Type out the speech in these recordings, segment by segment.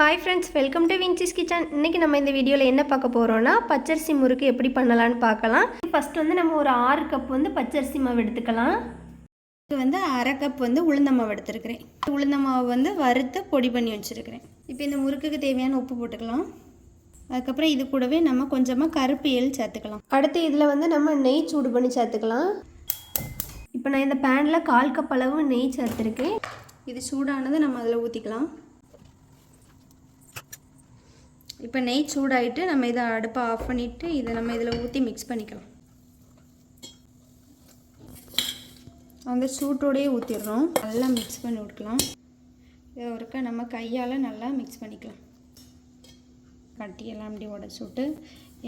Hi friends welcome to Vinci's kitchen இன்றைக்கி நம்ம இந்த வீடியோவில் என்ன பார்க்க போகிறோன்னா பச்சரிசி முறுக்கு எப்படி பண்ணலான்னு பார்க்கலாம். ஃபஸ்ட் வந்து நம்ம ஒரு ஆறு கப் வந்து பச்சரிசி மாவு எடுத்துக்கலாம். இது வந்து அரை கப் வந்து உளுந்த மாவு எடுத்துருக்கிறேன். உளுந்த மாவு வந்து வறுத்து பொடி பண்ணி வச்சுருக்கிறேன். இப்போ இந்த முறுக்குக்கு தேவையான உப்பு போட்டுக்கலாம். அதுக்கப்புறம் இது கூடவே நம்ம கொஞ்சமாக கருப்பு எள் சேர்த்துக்கலாம். அடுத்து இதில் வந்து நம்ம நெய் சூடு பண்ணி சேர்த்துக்கலாம். இப்போ நான் இந்த பேனில் கால் கப் அளவு நெய் சேர்த்துருக்கேன். இது சூடானது நம்ம அதில் ஊற்றிக்கலாம் இப்போ நெய் சூடாயிட்டு நம்ம இதை அடுப்பை ஆஃப் பண்ணிவிட்டு இதை நம்ம இதில் ஊற்றி மிக்ஸ் பண்ணிக்கலாம். அந்த சூட்டோடையே ஊற்றிடுறோம் நல்லா மிக்ஸ் பண்ணி விட்டுக்கலாம். இதை ஒருக்க நம்ம கையால் நல்லா மிக்ஸ் பண்ணிக்கலாம். கட்டியெல்லாம் அப்படி உடச்சி விட்டு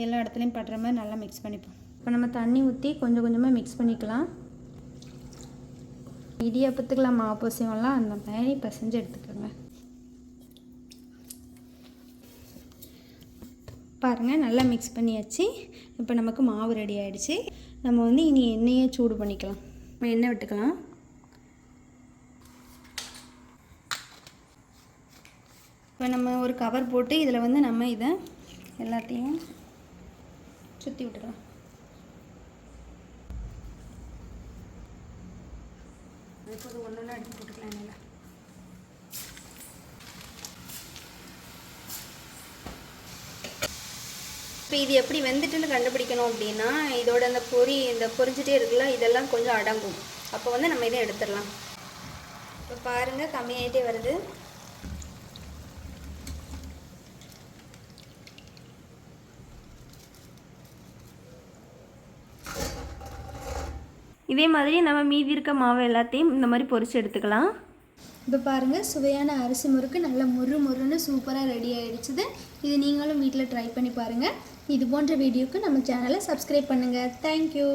எல்லா இடத்துலையும் படுற மாதிரி நல்லா மிக்ஸ் பண்ணிப்போம். இப்போ நம்ம தண்ணி ஊற்றி கொஞ்சம் கொஞ்சமாக மிக்ஸ் பண்ணிக்கலாம். இடியாப்பத்துக்கெல்லாம் மாவு பசியம்லாம் அந்த மாதிரி பசைஞ்சு எடுத்துக்கோங்க. பாருங்கள் நல்லா மிக்ஸ் பண்ணியாச்சு. இப்போ நமக்கு மாவு ரெடி ஆகிடுச்சு நம்ம வந்து இனி எண்ணெயை சூடு பண்ணிக்கலாம். நம்ம எண்ணெய் விட்டுக்கலாம். இப்போ நம்ம ஒரு கவர் போட்டு இதில் வந்து நம்ம இதை எல்லாத்தையும் சுற்றி விட்டுக்கலாம். இப்போது ஒன்று ஒன்று எடுத்து போட்டுக்கலாம் எண்ணெயில். இப்போ இது எப்படி வெந்துட்டுன்னு கண்டுபிடிக்கணும் அப்படின்னா இதோட அந்த பொரி இந்த பொரிஞ்சிட்டே இருக்குல்ல இதெல்லாம் கொஞ்சம் அடங்கும். அப்போ வந்து நம்ம இதை எடுத்துடலாம். இப்போ பாருங்கள் கம்மியாயிட்டே வருது. இதே மாதிரி நம்ம மீதி இருக்க மாவு எல்லாத்தையும் இந்த மாதிரி பொரித்து எடுத்துக்கலாம். இப்போ பாருங்கள் சுவையான அரிசி முறுக்கு நல்ல முறு முறுன்னு சூப்பராக ரெடி ஆகிடுச்சுது இது நீங்களும் வீட்டில் ட்ரை பண்ணி பாருங்கள் இது போன்ற வீடியோக்கு நம்ம சேனலை சப்ஸ்கிரைப் பண்ணுங்கள் தேங்க்யூ